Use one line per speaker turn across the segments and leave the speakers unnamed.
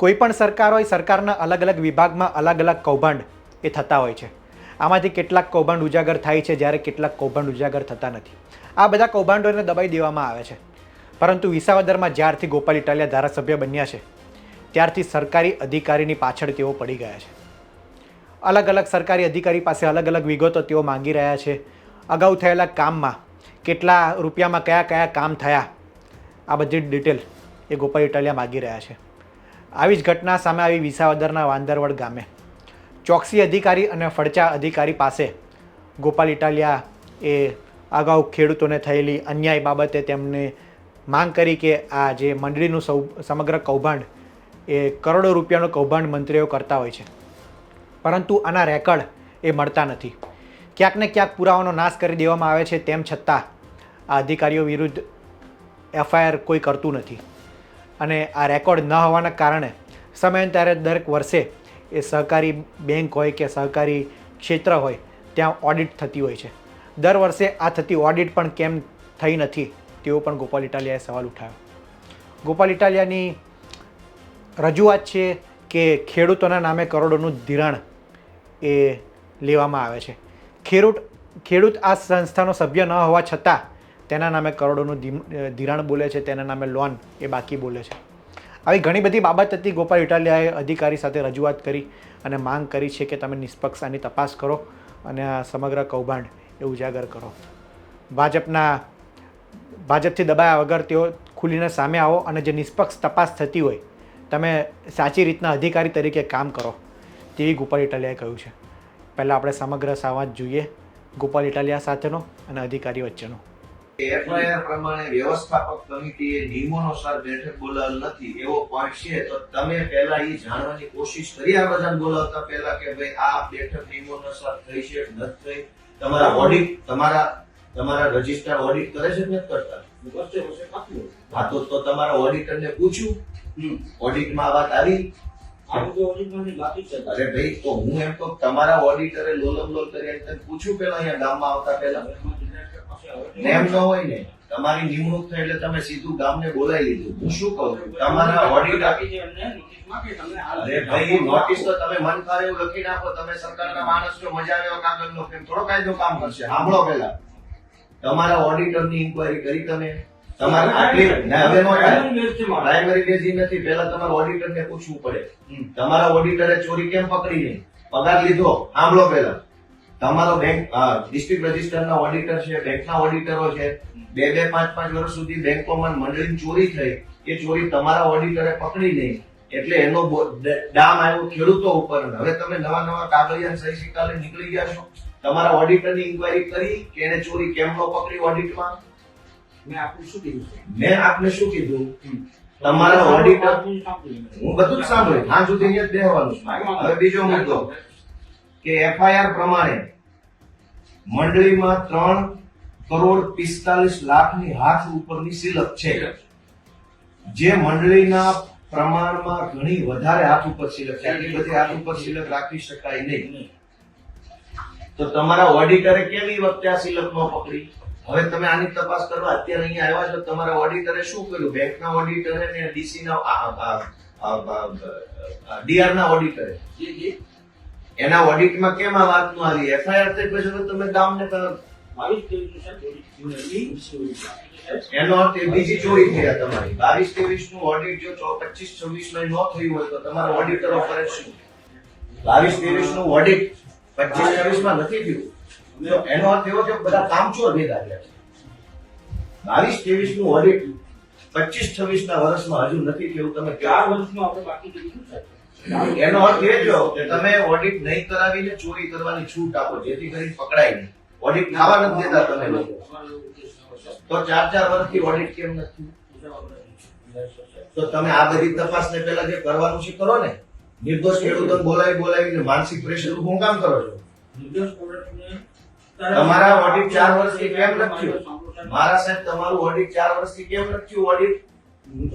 કોઈ પણ સરકાર હોય, સરકારના અલગ અલગ વિભાગમાં અલગ અલગ કૌભાંડ એ થતા હોય છે. આમાંથી કેટલાક કૌભાંડ ઉજાગર થાય છે જ્યારે કેટલાક કૌભાંડ ઉજાગર થતા નથી. આ બધા કૌભાંડોને દબાઈ દેવામાં આવે છે. પરંતુ વિસાવદરમાં જ્યારથી ગોપાલ ઇટાલિયા ધારાસભ્ય બન્યા છે, ત્યારથી સરકારી અધિકારીની પાછળ તેઓ પડી ગયા છે. અલગ અલગ સરકારી અધિકારી પાસે અલગ અલગ વિગતો તેઓ માંગી રહ્યા છે. અગાઉ થયેલા કામમાં કેટલા રૂપિયામાં કયા કયા કામ થયા, આ બધી ડિટેલ એ ગોપાલ ઇટાલિયા માગી રહ્યા છે. આવી જ ઘટના સામે આવી વિસાવદરના વાંદરવડ ગામે. ચોકસી અધિકારી અને ફડચા અધિકારી પાસે ગોપાલ ઇટાલિયા એ અગાઉ ખેડૂતોને થયેલી અન્યાય બાબતે તેમને માંગ કરી કે આ જે મંડળીનું સૌ, સમગ્ર કૌભાંડ એ કરોડો રૂપિયાનું કૌભાંડ મંત્રીઓ કરતા હોય છે. પરંતુ આના રેકર્ડ એ મળતા નથી. ક્યાંક ને ક્યાંક પુરાવાનો નાશ કરી દેવામાં આવે છે તેમ છતાં આ અધિકારીઓ વિરુદ્ધ એફઆઈઆર કોઈ કરતું નથી. અને આ રેકોર્ડ ન હોવાના કારણે સમયાંતરે દરેક વર્ષે એ સહકારી બેંક હોય કે સહકારી ક્ષેત્ર હોય, ત્યાં ઓડિટ થતી હોય છે. દર વર્ષે આ થતી ઓડિટ પણ કેમ થઈ નથી, તેવો પણ ગોપાલ ઇટાલિયાએ સવાલ ઉઠાવ્યો. ગોપાલ ઇટાલિયાની રજૂઆત છે કે ખેડૂતોના નામે કરોડોનું ધિરાણ એ લેવામાં આવે છે. ખેડૂત ખેડૂત આ સંસ્થાનો સભ્ય ન હોવા છતાં તેના નામે કરોડોનું ધિરાણ બોલે છે, તેના નામે લોન એ બાકી બોલે છે. આવી ઘણી બધી બાબત હતી. ગોપાલ ઇટાલિયાએ અધિકારી સાથે રજૂઆત કરી અને માંગ કરી છે કે તમે નિષ્પક્ષ આની તપાસ કરો અને આ સમગ્ર કૌભાંડ એ ઉજાગર કરો. ભાજપના, ભાજપથી દબાયા વગર તેઓ ખુલીને સામે આવો અને જે નિષ્પક્ષ તપાસ થતી હોય, તમે સાચી રીતના અધિકારી તરીકે કામ કરો, તેવી ગોપાલ ઇટાલિયાએ કહ્યું છે. પહેલાં આપણે સમગ્ર સંવાદ જોઈએ, ગોપાલ ઇટાલિયા સાથેનો અને અધિકારી વચ્ચેનો.
એફઆઈઆર પ્રમાણે વ્યવસ્થાપક સમિતિએ નિયમોનુસાર બેઠક બોલાવેલ નથી એવો પોઈન્ટ છે તો તમે પહેલા એ જાણવાની કોશિશ કરી આ બધા બોલાવતા પહેલા કે ભાઈ આ બેઠક નિયમોનુસાર થઈ છે કે નથી થઈ? તમારા ઓડિટ તમારા તમારા રજિસ્ટર ઓડિટ કરે છે કે નથી કરતા? હા તો તો તમારા ઓડિટરને પૂછ્યું. ઓડિટમાં આ વાત આવી. અરે ભાઈ તો હું એમ તો તમારા ઓડિટરે લોલમ લોલ કરી પૂછ્યું પેલા અહીંયા ગામમાં આવતા પહેલા? એમ ન હોય ને તમારી નિમણૂક થઈ એટલે તમે સીધું ગામને બોલાવી લીધું. હું શું કહું તમારા આપી અરે ભાઈ નોટિસ તો તમે મન ફાવે એવું લખી નાખો. તમે સરકારના માણસ છો મજા આવે એવો કાગળનો કેમ થોડો કાયદો કામ કરશે. સાંભળો પેલા તમારા ઓડિટરની ઇન્કવાયરી કરી તમે. તમારે આટલી ના હવે નો પ્રાઇમરી બેઝી નથી પહેલા તમારે ઓડિટરને પૂછવું પડે. તમારા ઓડિટરે ચોરી કેમ પકડી નહીં પગાર લીધો. સાંભળો પહેલા. તમારો બેંક ડિસ્ટ્રિક્ટ રજિસ્ટરના ઓડિટર છે બેંકના ઓડિટરો છે બે બે પાંચ પાંચ વર્ષ સુધી બેંકોમાં મંડળીની ચોરી થઈ એ ચોરી તમારા ઓડિટરે પકડી નહીં એટલે એનો ડામ આવ્યો ખેડૂતો ઉપર. હવે તમે નવા નવા કાગળિયા સહી સિક્કા નીકળી ગયા છો. તમારા ઓડિટરની ઇન્કવાયરી કરી કે એને ચોરી કેમ નો પકડી ઓડિટમાં મેં આપને શું કીધું? તમારા ઓડિટર હું બધું જ સાંભળ્યું. હા સુધી અહીંયા જ બેહવાનું હવે બીજો મુદ્દો. કે એફઆઈઆર પ્રમાણે મંડળીમાં ત્રણ કરોડ પિસ્તાલીસ લાખની હાથ ઉપરની સિલક છે જે મંડળીના પ્રમાણમાં ઘણી વધારે હાથ ઉપર સિલક છે આટલી બધી હાથ ઉપર સિલક રાખી શકાય નહીં તો તમારા ઓડિટરે કેવી વખતે આ સિલક ન પકડી હવે તમે આની તપાસ કરવા અત્યારે અહીંયા આવ્યા છો તમારા ઓડિટરે શું કર્યું બેંકના ઓડિટરે ને ડીસી ના ડીઆર ના ઓડિટરે એના ઓડિટમાં કેમ આ વાતનું આવી એફઆઈઆર થઈ પછી તો તમે ગામને તો- એનો અર્થ એ બીજી ચોરી થઈ તમારી. બાવીસ ત્રેવીસનું ઓડિટ જો પચીસ છવ્વીસમાં ન થયું હોય તો તમારો ઓડિટર કરે શું? બાવીસ ત્રેવીસનું ઓડિટ પચીસ છવ્વીસમાં નથી થયું. એનો અર્થ એવો કે બધા કામચોર ભેગા થયા છે? બાવીસ ત્રેવીસનું ઓડિટ પચીસ છવ્વીસ ના વર્ષમાં હજુ નથી થયું. તમે કહો. એનો અર્થ એ જો કે તમે ઓડિટ નહીં કરાવીને ચોરી કરવાની છૂટ આપો જેથી કરીને પકડાય નહીં. ઓડિટ ખાવા નથી દેતા તમે લોકો. તો ચાર ચાર વર્ષથી ઓડિટ કેમ નથી? તો તમે આ બધી તપાસને પહેલા જે કરવાનું છે કરો ને. નિર્દોષ ખેડૂતોને બોલાવી બોલાવીને માનસિક પ્રેશર હું કામ કરો છો? તમારા ઓડિટ ચાર વર્ષથી કેમ લખ્યું મારા સાહેબ તમારું ઓડિટ ચાર વર્ષથી કેમ લખ્યું ઓડિટ હું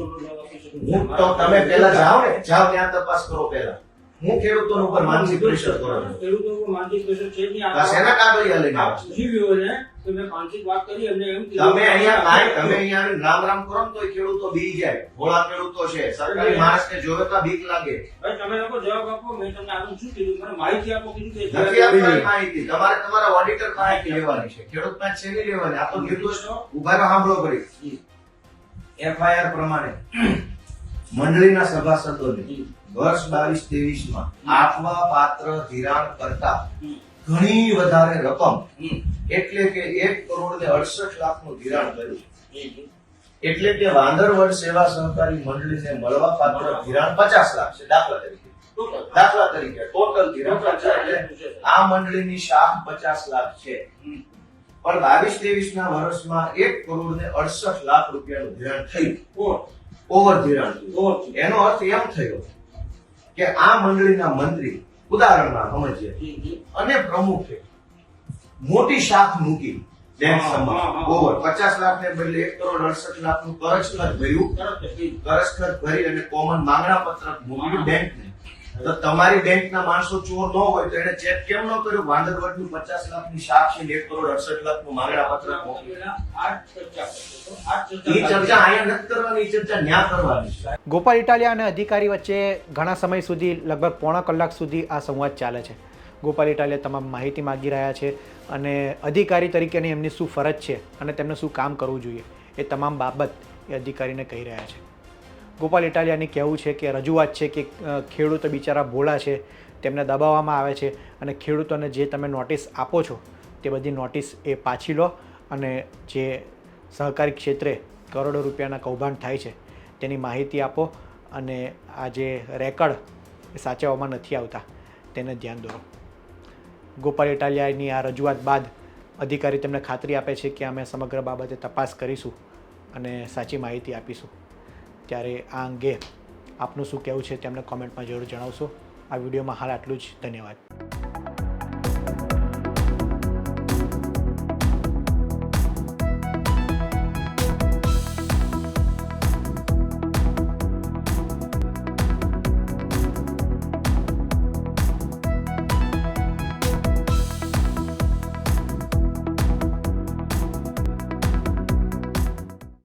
તો તમે પહેલા જાઓ ને જાઓ ત્યાં તપાસ કરો પહેલા. હું ખેડૂતો ઉપર માનસિક પ્રેશર કરો છું.
ખેડૂતો ઉપર માનસિક પ્રેશર છે નહીં.
આ સેના કાગળિયા લઈને આવો છો?
પૂછી ગયો ને તો મેં માનસિક વાત કરી એમને એમ કીધું
તમે અહીંયા
આ-
તમે અહીંયા રામ રામ કરો તો ખેડૂતો બી જાય. ભોળા ખેડૂતો છે. સરકારી માણસને જોવે તો બીક લાગે.
ભાઈ તમે લોકો જવાબ આપો મેં તમને આગળ શું કીધું? મને માહિતી આપો કીધું કે
નથી આપવાની માહિતી. તમારે તમારા ઓડિટર પાસેથી લેવાની છે. ખેડૂત પાસે છે નહીં લેવાની. આ તો નિર્દોષ ઊભા રહો સાંભળો પડી એફઆઈઆર પ્રમાણે મંડળીના સભાસદોને વર્ષ બાવીસ ત્રેવીસમાં આપવા પાત્ર ધિરાણ કરતા ઘણી વધારે રકમ એટલે કે એક કરોડ ને અડસઠ લાખનું ધિરાણ કર્યું. એટલે કે વાંદરવડ સેવા સહકારી મંડળીને મળવા પાત્ર ધિરાણ પચાસ લાખ છે દાખલા તરીકે. દાખલા તરીકે ટોટલ ધિરાણ આ મંડળીની શાખ પચાસ લાખ છે. પણ બાવીસ ત્રેવીસ ના વર્ષમાં એક કરોડ ને અડસઠ લાખ રૂપિયાનું ધિરાણ થયું. ઓવર ધિરાણ થયું. એનો અર્થ એમ થયો કે આ મંડળીના મંત્રી ઉદાહરણમાં સમજીએ. અને પ્રમુખે મોટી શાખ મૂકી બેંક સમક્ષ ઓવર પચાસ લાખ ને બદલે એક કરોડ અડસઠ લાખનું કરજ ખર્ચ ભર્યું. કરજ ખર્ચ ભરી અને કોમન માંગણા પત્રક મૂક્યું
બેંક
બેંકને. તો તમારી બેંકના માણસો ચોર ન હોય તો એને ચેક કેમ ન કર્યો? વાંદરવડનું પચાસ લાખની શાખ છે એક કરોડ અડસઠ માંગણા
ચર્ચા
અહીંયા નથી કરવાની ચર્ચા ન્યા કરવાની
ગોપાલ ઇટાલિયા અને અધિકારી વચ્ચે ઘણા સમય સુધી લગભગ પોણા કલાક સુધી આ સંવાદ ચાલે છે. ગોપાલ ઇટાલિયા તમામ માહિતી માગી રહ્યા છે અને અધિકારી તરીકેની એમની શું ફરજ છે અને તેમને શું કામ કરવું જોઈએ એ તમામ બાબત એ અધિકારીને કહી રહ્યા છે. ગોપાલ ઇટાલિયાની કહેવું છે કે રજૂઆત છે કે ખેડૂતો બિચારા ભોળા છે, તેમને દબાવવામાં આવે છે અને ખેડૂતોને જે તમે નોટિસ આપો છો, તે બધી નોટિસ એ પાછી લો અને જે સહકારી ક્ષેત્રે કરોડો રૂપિયાના કૌભાંડ થાય છે, તેની માહિતી આપો અને આ જે રેકર્ડ એ સાચવવામાં નથી આવતા, તેને ધ્યાન દોરો. ગોપાલ ઇટાલિયાની આ રજૂઆત બાદ અધિકારી તેમને ખાતરી આપે છે કે અમે સમગ્ર બાબતે તપાસ કરીશું અને સાચી માહિતી આપીશું. ત્યારે આ અંગે આપનું શું કહેવું છે તેમને કોમેન્ટમાં જરૂર જણાવશો. આ વિડીયોમાં હાલ આટલું જ. ધન્યવાદ.